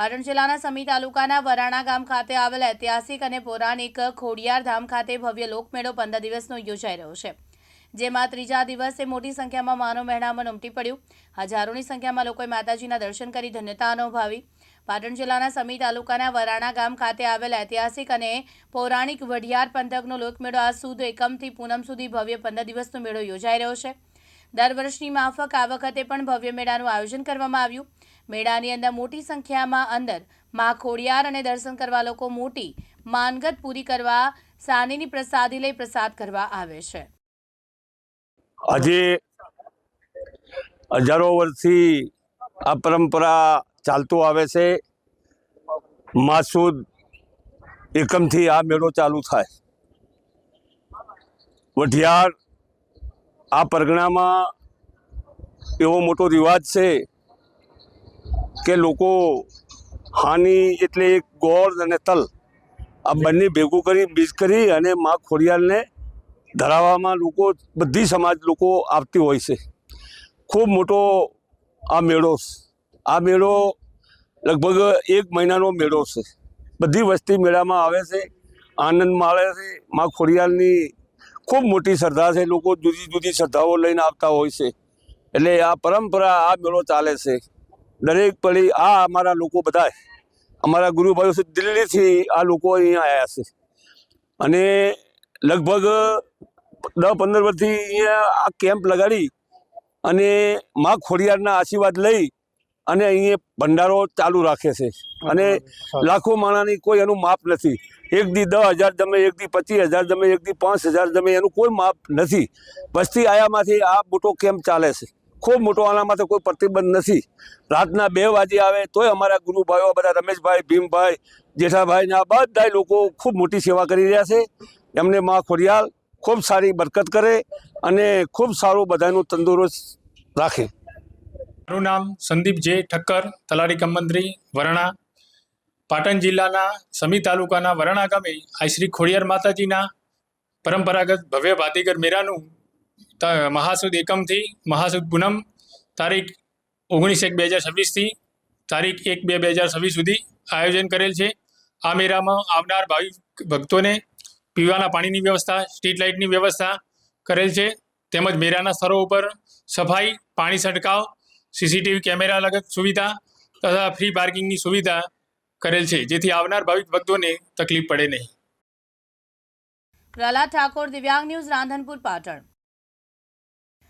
પાટણ જિલ્લાના સમી તાલુકાના વરાણા ગામ ખાતે આવેલ ઐતિહાસિક અને પૌરાણિક ખોડિયાર ધામ ખાતે ભવ્ય લોકમેળો પંદર દિવસનો યોજાઈ રહ્યો છે. જેમાં ત્રીજા દિવસે મોટી સંખ્યામાં માનવ મહેણામણ ઉમટી પડ્યું. હજારોની સંખ્યામાં લોકોએ માતાજીના દર્શન કરી ધન્યતા અનુભવી. પાટણ જિલ્લાના સમી તાલુકાના વરાણા ગામ ખાતે આવેલ ઐતિહાસિક અને પૌરાણિક વઢિયાર પંથકનો લોકમેળો આજ સુદ એકમથી પૂનમ સુધી ભવ્ય પંદર દિવસનો મેળો યોજાઈ રહ્યો છે. દર વર્ષની માફક આ વખતે પણ ભવ્ય મેળાનું આયોજન કરવામાં આવ્યું. મેળાની અંદર મોટી સંખ્યામાં અંદર મા ખોડિયાર અને દર્શન કરવા લોકો મોટી માનગત પૂરી કરવા, સાનીની પ્રસાદી લઈ પ્રસાદ કરવા આવે છે. આજે હજારો વર્ષથી આ પરંપરા ચાલતું આવે છે. માસુદ એકમથી આ મેળો ચાલુ થાય. વઢિયાર આ પરગણામાં એવો મોટો રિવાજ છે કે લોકો હાની એટલે એક ગોળ અને તલ આ બંને ભેગું કરી, બીજ કરી અને મા ખોડિયારને ધરાવવામાં લોકો, બધી સમાજ લોકો આવતી હોય છે. ખૂબ મોટો આ મેળો આ મેળો લગભગ એક મહિનાનો મેળો છે. બધી વસ્તી મેળામાં આવે છે, આનંદ માણે છે, મા ખોડિયારની ખૂબ મોટી શ્રદ્ધા છે. લોકો જુદી જુદી શ્રદ્ધાઓ લઈને આવતા હોય છે. એટલે આ પરંપરા આ મેળો ચાલે છે. દરેક પડી આ અમારા લોકો બધા અમારા ગુરુભાઈઓ છે દિલ્હીથી આ લોકો અહીંયા આવ્યા છે. અને લગભગ દસ પંદર વર્ષથી અહીંયા આ કેમ્પ લગાડી અને મા ખોડિયારના આશીર્વાદ લઈ અને અહીંયા ભંડારો ચાલુ રાખે છે. અને લાખો માણાની કોઈ એનું માપ નથી. એક દી દસ હજાર જમે, એક દી પચીસ હજાર જમે, એક દી પાંચ હજાર જમે, એનું કોઈ માપ નથી. વસ્તી આયામાંથી આ મોટો કેમ્પ ચાલે છે. ખૂબ મોટો આના માટે કોઈ પ્રતિબંધ નથી. રાતના બે વાગે આવે તોય અમારા ગુરુભાઈઓ બધા રમેશભાઈ, ભીમભાઈ જેઠાભાઈને આ બધા લોકો ખૂબ મોટી સેવા કરી રહ્યા છે. એમને મા ખોડિયાલ ખૂબ સારી બરકત કરે અને ખૂબ સારું બધાનું તંદુરસ્ત રાખે. મારું નામ સંદીપ જે ઠક્કર તલારી કમ મંત્રી, વરણા પાટણ જિલ્લાના સમી તાલુકાના વરણા ગામે આ શ્રી ખોડિયાર માતાજીના પરંપરાગત ભવ્ય ભાતીગર મેળાનું મહાસુદ એકમથી મહાસુદ પૂનમ તારીખ ઓગણીસ એક બે હજાર છવ્વીસથી તારીખ એક બે બે હજાર છવ્વીસ સુધી આયોજન કરેલ છે. આ મેળામાં આવનાર ભાવિક ભક્તોને પીવાના પાણીની વ્યવસ્થા, સ્ટ્રીટ લાઇટની વ્યવસ્થા કરેલ છે. તેમજ મેળાના સ્થળો ઉપર સફાઈ, પાણી છંટકાવ, સીસીટીવી કેમેરા લગત સુવિધા તથા ફ્રી પાર્કિંગની સુવિધા કરેલ છે. જેથી આવનાર ભાવિક ભક્તોને તકલીફ પડે નહીં. પ્રહલાદ ઠાકોર, દિવ્યાંગ ન્યૂઝ, રાંધનપુર, પાટણ.